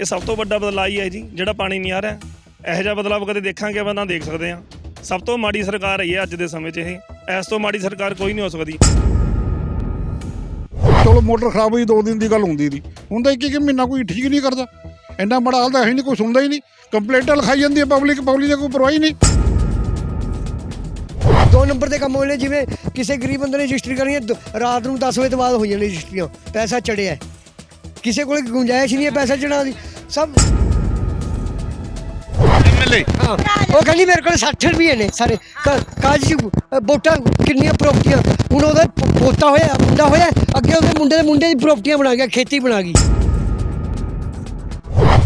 ਇਹ ਸਭ ਤੋਂ ਵੱਡਾ ਬਦਲਾਅ ਹੀ ਹੈ ਜੀ ਜਿਹੜਾ ਪਾਣੀ ਨਹੀਂ ਆ ਰਿਹਾ। ਇਹੋ ਜਿਹਾ ਬਦਲਾਅ ਕਦੇ ਦੇਖਾਂਗੇ ਆਪਾਂ ਨਾ ਦੇਖ ਸਕਦੇ ਹਾਂ। ਸਭ ਤੋਂ ਮਾੜੀ ਸਰਕਾਰ ਹੈ ਅੱਜ ਦੇ ਸਮੇਂ 'ਚ ਇਹ। ਇਸ ਤੋਂ ਮਾੜੀ ਸਰਕਾਰ ਕੋਈ ਨਹੀਂ ਹੋ ਸਕਦੀ। ਚਲੋ ਮੋਟਰ ਖਰਾਬ ਹੋਈ ਦੋ ਦਿਨ ਦੀ ਗੱਲ ਹੁੰਦੀ ਦੀ ਹੁੰਦਾ ਇੱਕ ਇੱਕ ਮਹੀਨਾ ਕੋਈ ਠੀਕ ਨਹੀਂ ਕਰਦਾ। ਇੰਨਾ ਮਾੜਾ ਹਾਲ ਤਾਂ ਹੈ ਨਹੀਂ ਕੋਈ ਸੁਣਦਾ ਹੀ ਨਹੀਂ। ਕੰਪਲੇਂਟਾਂ ਲਿਖਾਈ ਜਾਂਦੀ ਹੈ ਪਬਲਿਕ ਪਬਲਿਕ ਦੀ ਕੋਈ ਪਰਵਾਹ ਹੀ ਨਹੀਂ। ਦੋ ਨੰਬਰ ਦੇ ਕੰਮ ਹੋਏ ਨੇ ਜਿਵੇਂ ਕਿਸੇ ਗਰੀਬ ਬੰਦੇ ਨੇ ਰਜਿਸਟਰੀ ਕਰਨੀ ਹੈ ਦ- ਰਾਤ ਨੂੰ 10 ਵਜੇ ਤੋਂ ਬਾਅਦ ਹੋ ਜਾਣੀ ਰਜਿਸਟਰੀਆਂ। ਪੈਸਾ ਚੜਿਆ ਹੈ। ਕਿਸੇ ਕੋਲ ਗੁੰਜਾਇਸ਼ ਨਹੀਂ ਹੈ ਪੈਸਾ ਚੜਾਉਣ ਦੀ ਸਭ ਐਮਐਲਏ ਹਾਂ। ਉਹ ਕਹਿੰਦੀ ਮੇਰੇ ਕੋਲ 60 ਰੁਪਏ ਨੇ ਸਾਰੇ ਕਾਜ ਵੋਟਾਂ ਕਿੰਨੀਆਂ ਪ੍ਰਾਪਰਟੀਆਂ ਹੁਣ ਉਹਦਾ ਪੋਤਾ ਹੋਇਆ ਮੁੰਡਾ ਹੋਇਆ ਅੱਗੇ ਉਹਦੇ ਮੁੰਡੇ ਦੇ ਮੁੰਡੇ ਦੀ ਪ੍ਰਾਪਰਟੀਆਂ ਬਣਾ ਗਿਆ ਖੇਤੀ ਬਣਾ ਗਈ।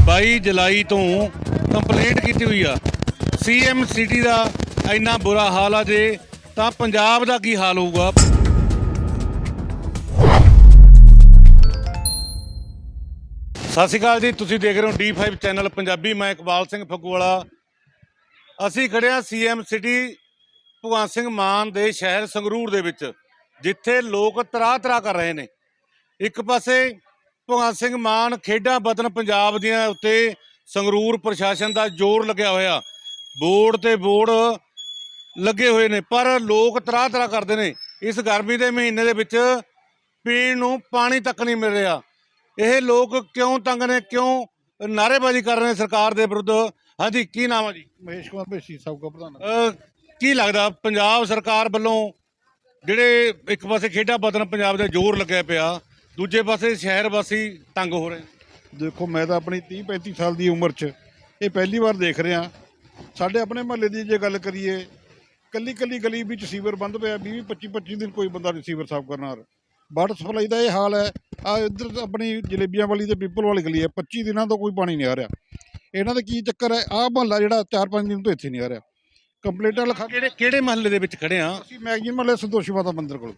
22 ਜੁਲਾਈ ਤੋਂ ਕੰਪਲੇਂਟ ਕੀਤੀ ਹੋਈ ਆ। ਸੀਐਮ ਸਿਟੀ ਦਾ ਇੰਨਾ ਬੁਰਾ ਹਾਲ ਆ ਜੇ ਤਾਂ ਪੰਜਾਬ ਦਾ ਕੀ ਹਾਲ ਹੋਊਗਾ? ਸਤਿ ਸ਼੍ਰੀ ਅਕਾਲ ਜੀ, ਤੁਸੀਂ ਦੇਖ ਰਹੇ ਹੋ D5 ਚੈਨਲ ਪੰਜਾਬੀ, ਮੈਂ ਇਕਬਾਲ ਸਿੰਘ ਫਗੂਵਾਲਾ। ਅਸੀਂ ਖੜੇ ਹਾਂ ਸੀਐਮ ਸਿਟੀ ਭਗਵੰਤ ਸਿੰਘ ਮਾਨ ਦੇ ਸ਼ਹਿਰ ਸੰਗਰੂਰ ਦੇ ਵਿੱਚ, ਜਿੱਥੇ ਲੋਕ ਤਰਾਹ ਤਰਾਹ ਕਰ ਰਹੇ ਨੇ। ਇੱਕ ਪਾਸੇ ਭਗਵੰਤ ਸਿੰਘ ਮਾਨ ਖੇਡਾਂ ਵਤਨ ਪੰਜਾਬ ਦੀਆਂ ਉੱਤੇ ਸੰਗਰੂਰ ਪ੍ਰਸ਼ਾਸਨ ਦਾ ਜ਼ੋਰ ਲੱਗਿਆ ਹੋਇਆ। ਬੋਰਡ ਤੇ ਬੋਰਡ ਲੱਗੇ ਹੋਏ ਨੇ, ਪਰ ਲੋਕ ਤਰਾਹ ਤਰਾਹ ਕਰਦੇ ਨੇ। ਇਸ ਗਰਮੀ ਦੇ ਮਹੀਨੇ ਦੇ ਵਿੱਚ ਪੀਣ ਨੂੰ ਪਾਣੀ ਤੱਕ ਨਹੀਂ ਮਿਲ ਰਿਹਾ। ਇਹ ਲੋਕ ਕਿਉਂ ਤੰਗ ਨੇ? ਕਿਉਂ ਨਾਅਰੇਬਾਜ਼ੀ ਕਰ ਰਹੇ ਨੇ ਸਰਕਾਰ ਦੇ ਵਿਰੁੱਧ? ਹਾਂਜੀ ਕੀ ਨਾਮ ਆ ਜੀ? ਮਹੇਸ਼ ਕੁਮਾਰ ਭੇਸੀ ਸਾਬਕਾ ਪ੍ਰਧਾਨ। ਅਹ ਕੀ ਲੱਗਦਾ ਪੰਜਾਬ ਸਰਕਾਰ ਵੱਲੋਂ ਜਿਹੜੇ ਇੱਕ ਪਾਸੇ ਖੇਡਾਂ ਵਤਨ ਪੰਜਾਬ ਦੇ ਜ਼ੋਰ ਲੱਗਿਆ ਪਿਆ ਦੂਜੇ ਪਾਸੇ ਸ਼ਹਿਰ ਵਾਸੀ ਤੰਗ ਹੋ ਰਹੇ ਨੇ? ਦੇਖੋ ਮੈਂ ਤਾਂ ਆਪਣੀ 30 35 ਸਾਲ ਦੀ ਉਮਰ 'ਚ ਇਹ ਪਹਿਲੀ ਵਾਰ ਦੇਖ ਰਿਹਾ। ਸਾਡੇ ਆਪਣੇ ਮਹੱਲੇ ਦੀ ਜੇ ਗੱਲ ਕਰੀਏ ਕੱਲੀ ਕੱਲੀ ਗਲੀ ਵਿੱਚ ਸੀਵਰ ਬੰਦ ਪਿਆ 20 25 25 ਦਿਨ ਕੋਈ ਬੰਦਾ ਰਿਸੀਵਰ ਸਾਫ਼ ਕਰਨ ਆ ਰਿਹਾ। ਵਾਟਰ ਸਪਲਾਈ ਦਾ ਇਹ ਹਾਲ ਹੈ। ਆ ਇੱਧਰ ਆਪਣੀ ਜਲੇਬੀਆਂ ਵਾਲੀ ਤੇ ਪੀਪਲ ਵਾਲੀ ਗਲੀ ਹੈ। 25 ਦਿਨਾਂ ਤੋਂ ਕੋਈ ਪਾਣੀ ਨਹੀਂ ਆ ਰਿਹਾ। ਇਹਨਾਂ ਦਾ ਕੀ ਚੱਕਰ ਹੈ? ਆਹ ਮਹੱਲਾ ਜਿਹੜਾ 4-5 ਦਿਨ ਤੋਂ ਇੱਥੇ ਨਹੀਂ ਆ ਰਿਹਾ। ਕੰਪਲੀਟਾਂ ਲਿਖਾ ਕਿਹੜੇ ਕਿਹੜੇ ਮਹੱਲੇ ਦੇ ਵਿੱਚ ਖੜੇ ਆ ਅਸੀਂ ਮੈਗਜ਼ੀਨ ਮਹੱਲੇ ਸੰਤੋਸ਼ੀ ਮਾਤਾ ਮੰਦਿਰ ਕੋਲ।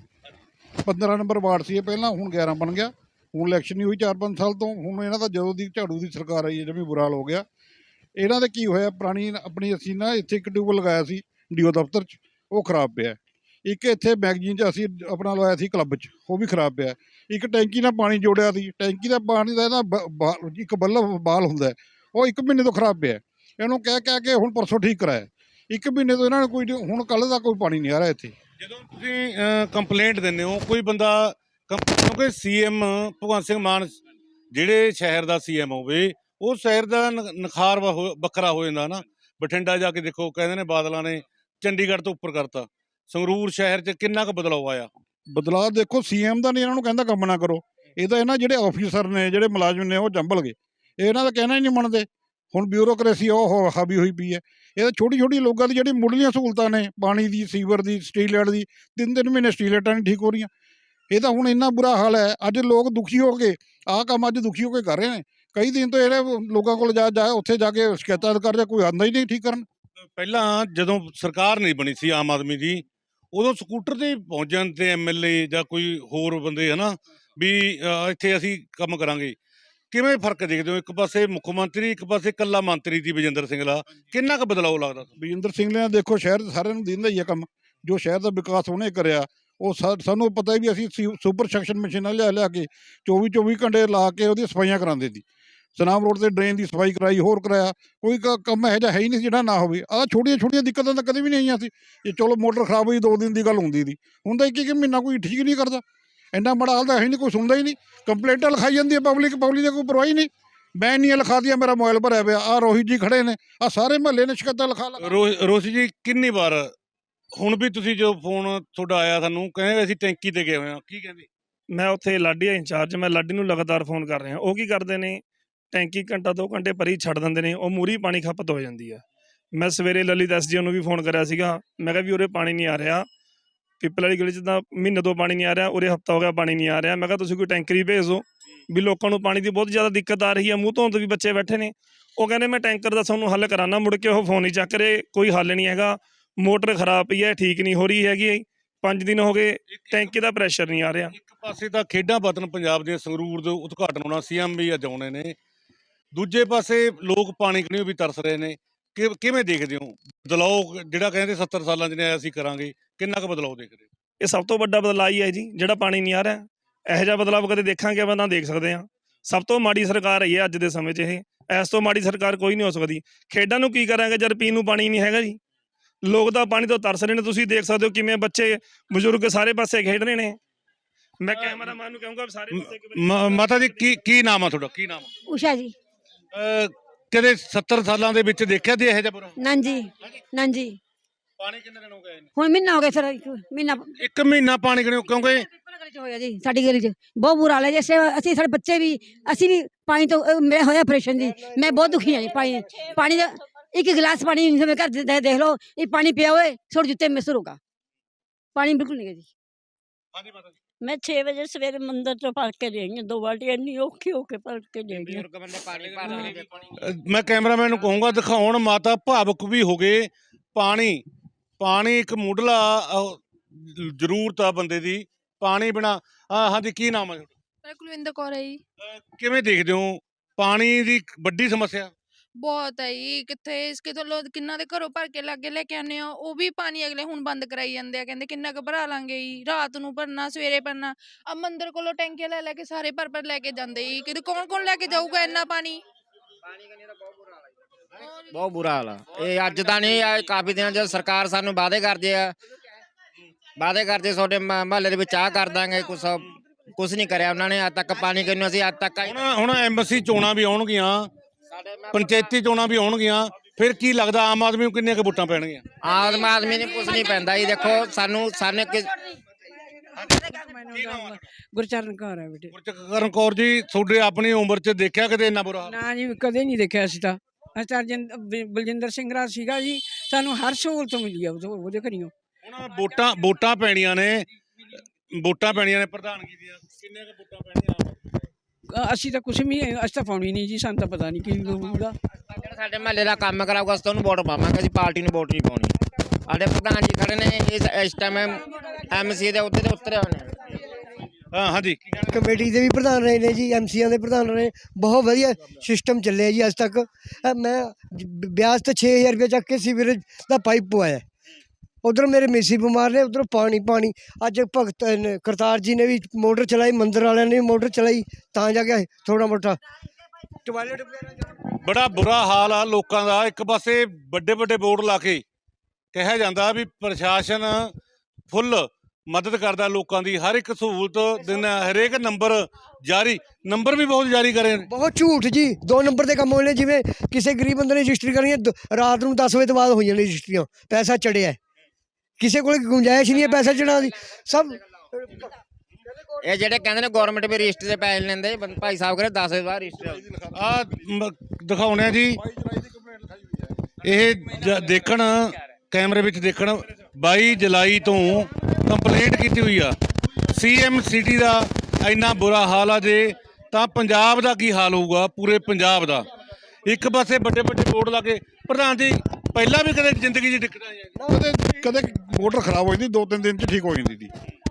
15 ਨੰਬਰ ਵਾਰਡ ਸੀ ਇਹ ਪਹਿਲਾਂ ਹੁਣ 11 ਬਣ ਗਿਆ। ਹੁਣ ਇਲੈਕਸ਼ਨ ਨਹੀਂ ਹੋਈ 4-5 ਸਾਲ ਤੋਂ। ਹੁਣ ਇਹਨਾਂ ਦਾ ਜਦੋਂ ਦੀ ਝਾੜੂ ਦੀ ਸਰਕਾਰ ਆਈ ਹੈ ਜਮੀ ਬੁਰਾ ਹਾਲ ਹੋ ਗਿਆ। ਇਹਨਾਂ ਦੇ ਕੀ ਹੋਇਆ? ਪੁਰਾਣੀ ਆਪਣੀ ਅਸੀਂ ਨਾ ਇੱਥੇ ਇੱਕ ਟਿਊਬਲ ਲਗਾਇਆ ਸੀ ਡੀਓ ਦਫ਼ਤਰ 'ਚ। ਉਹ ਖਰਾਬ ਪਿਆ। ਇੱਕ ਇੱਥੇ ਮੈਗਜ਼ੀਨ 'ਚ ਅਸੀਂ ਆਪਣਾ ਲਵਾਇਆ ਸੀ ਕਲੱਬ 'ਚ, ਉਹ ਵੀ ਖਰਾਬ ਪਿਆ। ਇੱਕ ਟੈਂਕੀ ਨਾਲ ਪਾਣੀ ਜੋੜਿਆ ਸੀ, ਟੈਂਕੀ ਦਾ ਪਾਣੀ ਦਾ ਨਾ ਇੱਕ ਬੱਲਬ ਬਾਲ ਹੁੰਦਾ ਉਹ ਇੱਕ ਮਹੀਨੇ ਤੋਂ ਖਰਾਬ ਪਿਆ। ਇਹਨੂੰ ਕਹਿ ਕਹਿ ਕੇ ਹੁਣ ਪਰਸੋਂ ਠੀਕ ਕਰਾਇਆ। ਇੱਕ ਮਹੀਨੇ ਤੋਂ ਇਹਨਾਂ ਨੇ ਕੋਈ, ਹੁਣ ਕੱਲ ਦਾ ਕੋਈ ਪਾਣੀ ਨਹੀਂ ਆ ਰਿਹਾ ਇੱਥੇ। ਜਦੋਂ ਤੁਸੀਂ ਕੰਪਲੇਂਟ ਦਿੰਦੇ ਹੋ, ਕੋਈ ਬੰਦਾ ਕੰਪ- ਕਿਉਂਕਿ ਸੀਐਮ ਭਗਵੰਤ ਸਿੰਘ ਮਾਨ ਜਿਹੜੇ ਸ਼ਹਿਰ ਦਾ ਸੀਐਮ ਹੋਵੇ, ਉਹ ਸ਼ਹਿਰ ਦਾ ਨ- ਨਿਖਾਰ ਵਾ- ਹੋ- ਵੱਖਰਾ ਹੋ ਜਾਂਦਾ ਨਾ। ਬਠਿੰਡਾ ਜਾ ਕੇ ਦੇਖੋ, ਕਹਿੰਦੇ ਨੇ ਬਾਦਲਾਂ ਨੇ ਚੰਡੀਗੜ੍ਹ ਤੋਂ ਉੱਪਰ ਕਰਤਾ। ਸੰਗਰੂਰ ਸ਼ਹਿਰ 'ਚ ਕਿੰਨਾ ਕੁ ਬਦਲਾਅ ਆਇਆ? ਬਦਲਾਅ ਦੇਖੋ ਸੀਐਮ ਦਾ ਨਹੀਂ ਇਹਨਾਂ ਨੂੰ ਕਹਿੰਦਾ ਕੰਮ ਨਾ ਕਰੋ। ਇਹ ਤਾਂ ਇਹਨਾਂ ਜਿਹੜੇ ਆਫੀਸਰ ਨੇ ਜਿਹੜੇ ਮੁਲਾਜ਼ਮ ਨੇ ਉਹ ਜੰਬਲ ਗਏ। ਇਹ ਇਹਨਾਂ ਦਾ ਕਹਿਣਾ ਹੀ ਨਹੀਂ ਮੰਨਦੇ। ਹੁਣ ਬਿਊਰੋਕ੍ਰੇਸੀ ਉਹ ਹੋ- ਹਾਵੀ ਹੋਈ ਪਈ ਹੈ। ਇਹ ਤਾਂ ਛੋਟੀ ਛੋਟੀ ਲੋਕਾਂ ਦੀ ਜਿਹੜੀ ਮੁੱਢਲੀਆਂ ਸਹੂਲਤਾਂ ਨੇ ਪਾਣੀ ਦੀ ਸੀਵਰ ਦੀ ਸਟਰੀਟ ਲਾਈਟ ਦੀ ਤਿੰਨ ਤਿੰਨ ਮਹੀਨੇ ਸਟਰੀਟ ਲਾਈਟਾਂ ਨਹੀਂ ਠੀਕ ਹੋ ਰਹੀਆਂ। ਇਹ ਤਾਂ ਹੁਣ ਇੰਨਾ ਬੁਰਾ ਹਾਲ ਹੈ ਅੱਜ ਲੋਕ ਦੁਖੀ ਹੋ ਕੇ ਆਹ ਕੰਮ ਅੱਜ ਦੁਖੀ ਹੋ ਕੇ ਕਰ ਰਹੇ ਨੇ। ਕਈ ਦਿਨ ਤੋਂ ਇਹਨੇ ਲੋਕਾਂ ਕੋਲ ਜਾ ਜਾ ਉੱਥੇ ਜਾ ਕੇ ਸ਼ਿਕਾਇਤਾਂ ਕਰ ਜਾ ਕੋਈ ਆਂਦਾ ਹੀ ਨਹੀਂ ਠੀਕ ਕਰਨ। ਪਹਿਲਾਂ ਜਦੋਂ ਸਰਕਾਰ ਨਹੀਂ ਬਣੀ ਸੀ ਆਮ ਆਦਮੀ ਦੀ ਉਦੋਂ ਸਕੂਟਰ ਤੇ ਪਹੁੰਚ ਜਾਂਦੇ ਐਮਐਲਏ ਜਾਂ ਕੋਈ ਹੋਰ ਬੰਦੇ ਹਨਾ ਵੀ ਅਹ, ਇੱਥੇ ਅਸੀਂ ਕੰਮ ਕਰਾਂਗੇ। ਕਿਵੇਂ ਫ਼ਰਕ ਦੇਖਦੇ ਹੋ? ਇੱਕ ਪਾਸੇ ਮੁੱਖ ਮੰਤਰੀ ਇੱਕ ਪਾਸੇ ਕੱਲਾ ਮੰਤਰੀ ਦੀ ਵਿਜੇਂਦਰ ਸਿੰਘਲਾ ਕਿੰਨਾ ਕੁ ਬਦਲਾਅ ਲੱਗਦਾ ਬਜਿੰਦਰ ਸਿੰਘ ਨੇ ਦੇਖੋ ਸ਼ਹਿਰ ਸਾਰਿਆਂ ਨੂੰ ਦਿੰਦਾ ਹੀ ਆ ਕੰਮ। ਜੋ ਸ਼ਹਿਰ ਦਾ ਵਿਕਾਸ ਉਹਨੇ ਕਰਿਆ ਉਹ ਸਾ- ਸਾਨੂੰ ਪਤਾ ਹੀ ਵੀ ਅਸੀਂ ਸੀ- ਸੁਪਰ ਸੈਕਸ਼ਨ ਮਸ਼ੀਨਾਂ ਲਿਆ ਲਿਆ ਕੇ 24 24 ਘੰਟੇ ਲਾ ਕੇ ਉਹਦੀ ਸਫਾਈਆਂ ਕਰਾਉਂਦੇ ਸੀ। ਸਨਾਮ ਰੋਡ ਤੇ ਡਰੇਨ ਦੀ ਸਫ਼ਾਈ ਕਰਾਈ ਹੋਰ ਕਰਾਇਆ। ਕੋਈ ਕ- ਕੰਮ ਇਹੋ ਜਿਹਾ ਹੈ ਹੀ ਨਹੀਂ ਸੀ ਜਿਹੜਾ ਨਾ ਹੋਵੇ। ਆਹ ਛੋਟੀਆਂ ਛੋਟੀਆਂ ਦਿੱਕਤਾਂ ਤਾਂ ਕਦੇ ਵੀ ਨਹੀਂ ਆਈਆਂ ਸੀ। ਇਹ ਚਲੋ ਮੋਟਰ ਖਰਾਬ ਹੋਈ ਦੋ ਦਿਨ ਦੀ ਗੱਲ ਹੁੰਦੀ ਸੀ। ਹੁਣ ਤਾਂ ਇੱਕ ਇੱਕ ਮਹੀਨਾ ਕੋਈ ਠੀਕ ਨਹੀਂ ਕਰਦਾ। ਇੰਨਾ ਮਾੜਾ ਹਾਲ ਤਾਂ ਹੈ ਨਹੀਂ ਕੋਈ ਸੁਣਦਾ ਹੀ ਨਹੀਂ। ਕੰਪਲੇਂਟਾਂ ਲਿਖਾਈ ਜਾਂਦੀ ਹੈ ਪਬਲਿਕ ਪਬਲਿਕ ਦੀ ਕੋਈ ਪਰਵਾਹ ਹੀ ਨਹੀਂ। ਮੈਂ ਨਹੀਂ ਲਿਖਾ ਦਿਆ ਮੇਰਾ ਮੋਬਾਈਲ ਭਰਿਆ ਪਿਆ। ਆ ਰੋਹਿਤ ਜੀ ਖੜੇ ਨੇ। ਆ ਸਾਰੇ ਮਹੱਲੇ ਨੇ ਸ਼ਿਕਾਇਤਾਂ ਲਿਖਾ ਲਿਖਾ ਰੋ- ਰੋਸ਼ੀ ਜੀ ਕਿੰਨੀ ਵਾਰ ਹੁਣ ਵੀ ਤੁਸੀਂ ਜੋ ਫੋਨ ਤੁਹਾਡਾ ਆਇਆ ਸਾਨੂੰ ਕਹਿੰਦੇ ਅਸੀਂ ਟੈਂਕੀ ਤੇ ਗਏ ਹੋਏ ਹਾਂ। ਕੀ ਕਹਿੰਦੇ? ਮੈਂ ਉੱਥੇ ਲਾਡੀ ਆ ਇੰਚਾਰਜ ਮੈਂ ਲਾਡੀ ਨੂੰ ਲਗਾਤਾਰ ਫੋਨ ਕਰ ਰਿਹਾ। ਉਹ ਕੀ ਕਰਦੇ ਨੇ? ਟੈਂਕੀ ਘੰਟਾ ਦੋ ਘੰਟੇ ਭਰੀ ਛੱਡ ਦਿੰਦੇ ਨੇ ਉਹ ਮੂਰੀ ਪਾਣੀ ਖਪਤ ਹੋ ਜਾਂਦੀ ਹੈ। ਮੈਂ ਸਵੇਰੇ ਲਲਿਤ ਐਸਡੀਓ ਨੂੰ ਵੀ ਫੋਨ ਕਰਿਆ ਸੀਗਾ ਮੈਂ ਕਿਹਾ ਵੀ ਉਰੇ ਪਾਣੀ ਨਹੀਂ ਆ ਰਿਹਾ। ਪਿੱਪਲ ਵਾਲੀ ਗਲੀ 'ਚ ਤਾਂ ਮਹੀਨੇ ਤੋਂ ਪਾਣੀ ਨਹੀਂ ਆ ਰਿਹਾ ਉਰੇ ਹਫਤਾ ਹੋ ਗਿਆ ਪਾਣੀ ਨਹੀਂ ਆ ਰਿਹਾ। ਮੈਂ ਕਿਹਾ ਤੁਸੀਂ ਕੋਈ ਟੈਂਕਰੀ ਭੇਜ ਦਿਓ ਵੀ ਲੋਕਾਂ ਨੂੰ ਪਾਣੀ ਦੀ ਬਹੁਤ ਜ਼ਿਆਦਾ ਦਿੱਕਤ ਆ ਰਹੀ ਹੈ ਮੂੰਹ ਤੋਂ ਵੀ ਬੱਚੇ ਬੈਠੇ ਨੇ। ਉਹ ਕਹਿੰਦੇ ਮੈਂ ਟੈਂਕਰ ਦਾ ਤੁਹਾਨੂੰ ਹੱਲ ਕਰਾਣਾ ਮੁੜ ਕੇ ਉਹ ਫੋਨ ਹੀ ਚੱਕ ਰਹੇ ਕੋਈ ਹੱਲ ਨਹੀਂ ਹੈਗਾ। ਮੋਟਰ ਖਰਾਬ ਪਈ ਹੈ ਠੀਕ ਨਹੀਂ ਹੋ ਰਹੀ ਹੈਗੀ। ਪੰਜ ਦਿਨ ਹੋ ਗਏ ਟੈਂਕੀ ਦਾ ਪ੍ਰੈਸ਼ਰ ਨਹੀਂ ਆ ਰਿਹਾ। ਇੱਕ ਪਾਸੇ ਤਾਂ ਖੇਡਾਂ ਵਤਨ ਪੰਜਾਬ ਦੀਆਂ ਸੰਗਰੂਰ ਦੇ ਉਦਘਾਟਨ ਹੋਣਾ ਸੀਐਮ ਵੀ ਅੱਜ ਆਉਣੇ ਨੇ। ਦੂਜੇ ਪਾਸੇ ਲੋਕ ਪਾਣੀ ਕਣੀ ਵੀ ਤਰਸ ਰਹੇ ਨੇ? ਕਿ- ਕਿਵੇਂ ਦੇਖਦੇ ਹੋ? ਬਦਲਾਅ ਜਿਹੜਾ ਕਹਿੰਦੇ 70 ਸਾਲਾਂ ਚ ਨੇ ਆਇਆ ਅਸੀਂ ਕਰਾਂਗੇ ਕਿੰਨਾ ਕੁ ਬਦਲਾਅ ਦੇਖ ਰਹੇ ਹੋ? ਇਹ ਸਭ ਤੋਂ ਵੱਡਾ ਬਦਲਾਅ ਹੀ ਹੈ ਜੀ ਜਿਹੜਾ ਪਾਣੀ ਨਹੀਂ ਆ ਰਿਹਾ। ਇਹੋ ਜਿਹਾ ਬਦਲਾਅ ਕਦੇ ਦੇਖਾਂਗੇ ਆਪਾਂ ਨਾ ਦੇਖ ਸਕਦੇ ਹਾਂ। ਸਭ ਤੋਂ ਮਾੜੀ ਸਰਕਾਰ ਹੈ ਅੱਜ ਦੇ ਸਮੇਂ 'ਚ ਇਹ। ਇਸ ਤੋਂ ਮਾੜੀ ਸਰਕਾਰ ਕੋਈ ਨਹੀਂ ਹੋ ਸਕਦੀ। ਖੇਡਾਂ ਨੂੰ ਕੀ ਕਰਾਂਗੇ ਜਦ ਪੀਣ ਨੂੰ ਪਾਣੀ ਨਹੀਂ ਹੈਗਾ ਜੀ? ਲੋਕ ਤਾਂ ਪਾਣੀ ਤੋਂ ਤਰਸ ਰਹੇ ਨੇ ਤੁਸੀਂ ਦੇਖ ਸਕਦੇ ਹੋ ਕਿਵੇਂ ਬੱਚੇ ਬਜ਼ੁਰਗ ਸਾਰੇ ਪਾਸੇ ਖੇਡ ਰਹੇ ਨੇ। ਮੈਂ ਕੈਮਰਾਮੈਨ ਨੂੰ ਕਹੂੰਗਾ ਵੀ ਸਾਰੇ ਪਾਸੇ ਇੱਕ ਵਾਰੀ ਮ- ਮਾਤਾ ਜੀ ਕੀ ਕੀ ਨਾਮ ਆ ਤੁਹਾਡਾ? ਕੀ ਨਾਮ ਆ? ਉਸ਼ਾ ਜੀ। ਅਹ ਕਦੇ 70 ਸਾਲਾਂ ਦੇ ਵਿੱਚ ਦੇਖਿਆ ਦੀ ਇਹੋ ਜਿਹਾ ਬੁਰਾ? ਨੰਜੀ ਨੰਜੀ ਪਾਣੀ ਕਿੰਨੇ ਦਿਨ ਹੋ ਗਏ ਨੇ ਹੁਣ ਮਹੀਨਾ ਹੋ ਗਿਆ ਸਰ ਇੱਕ ਮਹੀਨਾ ਇੱਕ ਮਹੀਨਾ ਪਾਣੀ ਕਿਉਂ ਕਿਉਂਕਿ ਗਲੀ ਚ ਹੋਇਆ ਜੀ ਸਾਡੀ ਗਲੀ ਚ। ਬਹੁਤ ਬੁਰਾ ਹਾਲ ਹੈ ਅਸੀਂ ਸਾਡੇ ਬੱਚੇ ਵੀ ਅਸੀਂ ਵੀ ਪਾਣੀ ਤੋਂ ਅਹ, ਮੇਰਾ ਹੋਇਆ ਆਪਰੇਸ਼ਨ ਜੀ। ਮੈਂ ਬਹੁਤ ਦੁਖੀ ਹਾਂ ਜੀ ਪਾਣੀ ਪਾਣੀ ਦਾ ਇੱਕ ਗਿਲਾਸ ਪਾਣੀ ਨਹੀਂ ਮੇਰੇ ਘਰ ਦੇ- ਦੇ- ਦੇਖ ਲਓ ਇਹ ਪਾਣੀ ਪਿਆ ਹੋਏ ਛੋੜ ਜੁੱਤੇ ਮਿਸਰ ਹੋਗਾ ਪਾਣੀ ਬਿਲਕੁਲ ਨਹੀਂ ਹੈ ਜੀ। ਹਾਂਜੀ ਮਾਤਾ ਜੀ। ਮੈਂ 6 ਵਜੇ ਸਵੇਰੇ ਮੰਦਰ ਤੋਂ ਭਰ ਕੇ ਲਿਆਈ ਹਾਂ ਦੋ ਬਾਲਟੀਆਂ ਇੰਨੀ ਔਖੀ ਹੋ ਕੇ ਭਰ ਕੇ ਲਿਆਈ ਹਾਂ ਅਹ ਮੈਂ ਕੈਮਰਾਮੈਨ ਨੂੰ ਕਹੂੰਗਾ ਦਿਖਾਉਣ ਮਾਤਾ ਭਾਵੁਕ ਵੀ ਹੋ ਗਏ। ਪਾਣੀ ਪਾਣੀ ਇੱਕ ਮੁੱਢਲਾ ਅਹ, ਜ਼ਰੂਰਤ ਆ ਬੰਦੇ ਦੀ। ਪਾਣੀ ਬਿਨਾ ਹਾਂਜੀ ਕੀ ਨਾਮ ਹੈ ਤੁਹਾਡਾ? ਮੈਂ ਕੁਲਵਿੰਦਰ ਕੌਰ ਹੈ ਜੀ। ਅਹ, ਕਿਵੇਂ ਦੇਖਦੇ ਹੋ? ਪਾਣੀ ਦੀ ਇੱਕ ਵੱਡੀ ਸਮੱਸਿਆ। ਬਹੁਤ ਹੈ ਜੀ ਕਿੱਥੇ ਇਸ ਕਿਤੋਂ ਲੋ ਕਿੰਨਾ ਦੇ ਘਰੋਂ ਭਰ ਕੇ ਲਾਗੇ ਲੈ ਕੇ ਆਉਂਦੇ ਆ ਉਹ ਵੀ ਪਾਣੀ ਅਗਲੇ ਹੁਣ ਬੰਦ ਕਰਾਈ ਜਾਂਦੇ ਆ ਕਹਿੰਦੇ ਕਿੰਨਾ ਕੁ ਭਰਾ ਲਾਂਗੇ ਜੀ ਰਾਤ ਨੂੰ ਭਰਨਾ ਸਵੇਰੇ ਭਰਨਾ ਆ ਮੰਦਰ ਕੋਲੋਂ ਟੈਂਕੀਆਂ ਲੈ ਲੈ ਕੇ ਸਾਰੇ ਭਰ ਭਰ ਲੈ ਕੇ ਜਾਂਦੇ ਜੀ ਕਿਤੇ ਕੌਣ ਕੌਣ ਲੈ ਕੇ ਜਾਊਗਾ ਇੰਨਾ ਪਾਣੀ? ਬਹੁਤ ਬੁਰਾ ਹਾਲ ਆ। ਇਹ ਅੱਜ ਤਾਂ ਨਹੀਂ ਆ ਕਾਫੀ ਦਿਨਾਂ ਚ ਸਰਕਾਰ ਸਾਨੂੰ ਵਾਅਦੇ ਕਰਦੀ ਆ। ਵਾਅਦੇ ਕਰਦੇ ਤੁਹਾਡੇ ਮਹੱਲੇ ਦੇ ਵਿੱਚ ਆ ਕਰ ਦਾਂਗੇ ਕੁਛ ਕੁਛ ਨਹੀਂ ਕਰਿਆ ਉਹਨਾਂ ਨੇ ਅੱਜ ਤੱਕ ਪਾਣੀ ਕਿੰਨੂੰ ਅਸੀਂ ਅੱਜ ਤੱਕ ਹੁਣ ਹੁਣ ਐਮਬਸੀ ਚੋਣਾਂ ਵੀ ਆਉਣਗੀਆਂ। ਪੰਚਾਇਤੀ ਚੋਣਾਂ ਵੀ ਆਉਣਗੀਆਂ ਫਿਰ ਕੀ ਲੱਗਦਾ ਆਮ ਆਦਮੀ ਨੂੰ ਕਿੰਨੀਆਂ ਕੁ ਵੋਟਾਂ ਪੈਣਗੀਆਂ? ਆਦਮ ਆਦਮੀ ਨੇ ਕੁਛ ਨਹੀਂ ਪੈਂਦਾ ਜੀ ਦੇਖੋ ਸਾਨੂੰ ਸਾਨੂੰ ਕਿ ਗੁਰਚਰਨ ਕੌਰ ਹੈ ਬੇਟੇ। ਗੁਰਚਰਨ ਕੌਰ ਜੀ ਤੁਹਾਡੇ ਆਪਣੀ ਉਮਰ 'ਚ ਦੇਖਿਆ ਕਦੇ ਇੰਨਾ ਬੁਰਾ ਹਾਲ? ਨਾ ਜੀ ਕਦੇ ਨਹੀਂ ਦੇਖਿਆ ਅਸੀਂ ਤਾਂ। ਬ- ਬਲਜਿੰਦਰ ਸਿੰਘ ਰਾਜ ਸੀਗਾ ਜੀ ਸਾਨੂੰ ਹਰ ਸਹੂਲਤ ਮਿਲੀ ਆ ਉਹਦੇ- ਘਰੀਓ। ਹੁਣ ਵੋਟਾਂ ਵੋਟਾਂ ਪੈਣੀਆਂ ਨੇ ਵੋਟਾਂ ਪੈਣੀਆਂ ਨੇ ਪ੍ਰਧਾਨਗੀ ਦੀਆਂ ਕਿੰਨੇ ਕੁ ਵੋਟਾਂ ਪੈਣੀਆਂ? ਅਸੀਂ ਤਾਂ ਕੁਛ ਵੀ ਅਸੀਂ ਤਾਂ ਪਾਉਣੀ ਨਹੀਂ ਜੀ ਸਾਨੂੰ ਤਾਂ ਪਤਾ ਨਹੀਂ ਕੀ ਹੋਊਗਾ ਜਿਹੜਾ ਸਾਡੇ ਮਹੱਲੇ ਦਾ ਕੰਮ ਕਰਾਊਗਾ ਅਸੀਂ ਉਹਨੂੰ ਵੋਟ ਪਾਵਾਂਗੇ ਅਸੀਂ ਪਾਰਟੀ ਨੂੰ ਵੋਟ ਨਹੀਂ ਪਾਉਣੀ। ਸਾਡੇ ਪ੍ਰਧਾਨ ਜੀ ਖੜੇ ਨੇ ਇਸ ਇਸ ਟਾਈਮ ਐਮਸੀ ਦੇ ਉੱਤੇ ਤੇ ਉਤਰੇ ਹੋਏ ਨੇ ਹਾਂ ਹਾਂਜੀ? ਕਮੇਟੀ ਦੇ ਵੀ ਪ੍ਰਧਾਨ ਰਹੇ ਨੇ ਜੀ ਐਮਸੀਆਂ ਦੇ ਪ੍ਰਧਾਨ ਰਹੇ ਬਹੁਤ ਵਧੀਆ ਸਿਸਟਮ ਚੱਲਿਆ ਜੀ ਅੱਜ ਤੱਕ। ਅਹ ਮੈਂ ਵਿਆਜ ਤੇ 6000 ਰੁਪਏ ਚੱਕ ਕੇ ਸੀਵਰੇਜ ਦਾ ਪਾਈਪ ਪਵਾਇਆ। ਉਧਰ ਮੇਰੇ ਮੇਸੀ ਬਿਮਾਰ ਨੇ ਉਧਰ ਪਾਣੀ ਪਾਣੀ। ਅੱਜ ਭਗਤ ਨੇ- ਕਰਤਾਰ ਜੀ ਨੇ ਵੀ ਮੋਟਰ ਚਲਾਈ ਮੰਦਰ ਵਾਲਿਆਂ ਨੇ ਵੀ ਮੋਟਰ ਚਲਾਈ ਤਾਂ ਜਾ ਕੇ ਥੋੜਾ ਮੋਟਾ। ਟਾਇਲਟ ਵਗੈਰਾ ਬੜਾ ਬੁਰਾ ਹਾਲ ਆ ਲੋਕਾਂ ਦਾ ਇੱਕ ਪਾਸੇ ਵੱਡੇ ਵੱਡੇ ਬੋਰਡ ਲਾ ਕੇ ਕਿਹਾ ਜਾਂਦਾ ਵੀ ਪ੍ਰਸ਼ਾਸਨ ਫੁੱਲ ਮਦਦ ਕਰਦਾ ਲੋਕਾਂ ਦੀ ਹਰ ਇੱਕ ਸਹੂਲਤ ਦਿਨ ਹਰੇਕ ਨੰਬਰ ਜਾਰੀ। ਨੰਬਰ ਵੀ ਬਹੁਤ ਜਾਰੀ ਕਰੇ ਨੇ। ਬਹੁਤ ਝੂਠ ਜੀ ਦੋ ਨੰਬਰ ਦੇ ਕੰਮ ਨੇ ਜਿਵੇਂ ਕਿਸੇ ਗਰੀਬ ਬੰਦੇ ਨੇ ਰਜਿਸਟਰੀ ਕਰਨੀ ਹੈ ਦ- ਰਾਤ ਨੂੰ 10 ਵਜੇ ਤੋਂ ਬਾਅਦ ਹੋਈਆਂ ਨੇ ਰਜਿਸਟਰੀਆਂ ਪੈਸਾ ਚੜਿਆ ਹੈ। ਕਿਸੇ ਕੋਲ ਗੁੰਜਾਇਸ਼ ਨਹੀਂ ਹੈ ਪੈਸਾ ਚੜਾਉਣ ਦੀ। ਸਭ ਇਹ ਜਿਹੜੇ ਕਹਿੰਦੇ ਨੇ ਗਵਰਨਮੈਂਟ ਵੀ ਰਜਿਸਟਰ ਦੇ ਪੈਸੇ ਲੈਂਦੇ ਬੰ- ਭਾਈ ਸਾਹਿਬ ਕਰੇ 10 ਦੇ ਬਾਅਦ ਰਜਿਸਟਰ ਆ ਦਿਖਾਉਣੇ ਆ ਜੀ। ਇਹ ਜ- ਦੇਖਣ ਕੈਮਰੇ ਵਿੱਚ ਦੇਖਣ 22 ਜੁਲਾਈ ਤੋਂ ਕੰਪਲੇਂਟ ਕੀਤੀ ਹੋਈ ਆ। ਸੀਐਮ ਸਿਟੀ ਦਾ ਇੰਨਾ ਬੁਰਾ ਹਾਲ ਆ ਜੇ ਤਾਂ ਪੰਜਾਬ ਦਾ ਕੀ ਹਾਲ ਹੋਊਗਾ? ਪੂਰੇ ਪੰਜਾਬ ਦਾ। ਇੱਕ ਪਾਸੇ ਵੱਡੇ ਵੱਡੇ ਬੋਰਡ ਲਾ ਕੇ ਪ੍ਰਧਾਨ ਜੀ ਪਹਿਲਾਂ ਵੀ ਕਦੇ ਜ਼ਿੰਦਗੀ 'ਚ ਦਿੱਕਤਾਂ ਆਈਆਂ ਕਦੇ ਕਦੇ ਮੋਟਰ ਖਰਾਬ ਹੋ ਜਾਂਦੀ ਦੋ ਤਿੰਨ ਦਿਨ ਚ ਠੀਕ ਹੋ ਜਾਂਦੀ ਸੀ।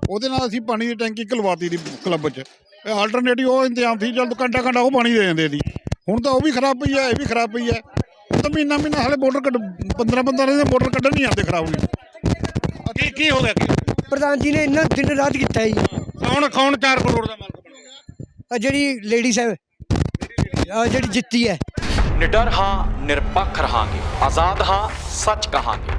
ਉਹਦੇ ਨਾਲ ਅਸੀਂ ਪਾਣੀ ਦੀ ਟੈਂਕੀ ਖਲਵਾਤੀ ਦੀ ਕਲੱਬ 'ਚ। ਇਹ ਆਲਟਰਨੇਟਿਵ ਉਹ ਇੰਤਜ਼ਾਮ ਸੀ ਜਦ ਘੰਟਾ ਘੰਟਾ ਉਹ ਪਾਣੀ ਦੇ ਜਾਂਦੇ ਸੀ। ਹੁਣ ਤਾਂ ਉਹ ਵੀ ਖਰਾਬ ਪਈ ਹੈ ਇਹ ਵੀ ਖਰਾਬ ਪਈ ਹੈ। ਤਾਂ ਮਹੀਨਾ ਮਹੀਨਾ ਹਾਲੇ ਮੋਟਰ ਕੱਢ 15 15 ਦਿਨ ਮੋਟਰ ਕੱਢਣ ਨਹੀਂ ਆਉਂਦੇ ਖਰਾਬ ਨਹੀਂ ਕੀ ਕੀ ਹੋ ਗਿਆ ਕੀ? ਹੋ ਗਿਆ? ਪ੍ਰਧਾਨ ਜੀ ਨੇ ਇੰਨਾ ਦਿਨ ਰਾਤ ਕੀਤਾ ਜੀ। ਕੌਣ ਕੌਣ 4 ਕਰੋੜ ਦਾ ਮਾਲਕ ਬਣ ਗਿਆ ਆ ਜਿਹੜੀ ਲੇਡੀਜ਼ ਹੈ ਆ ਜਿਹੜੀ ਜਿੱਤੀ ਹੈ। ਨਿਡਰ ਹਾਂ ਨਿਰਪੱਖ ਰਹਾਂਗੇ। ਆਜ਼ਾਦ ਹਾਂ ਸੱਚ ਕਹਾਂਗੇ।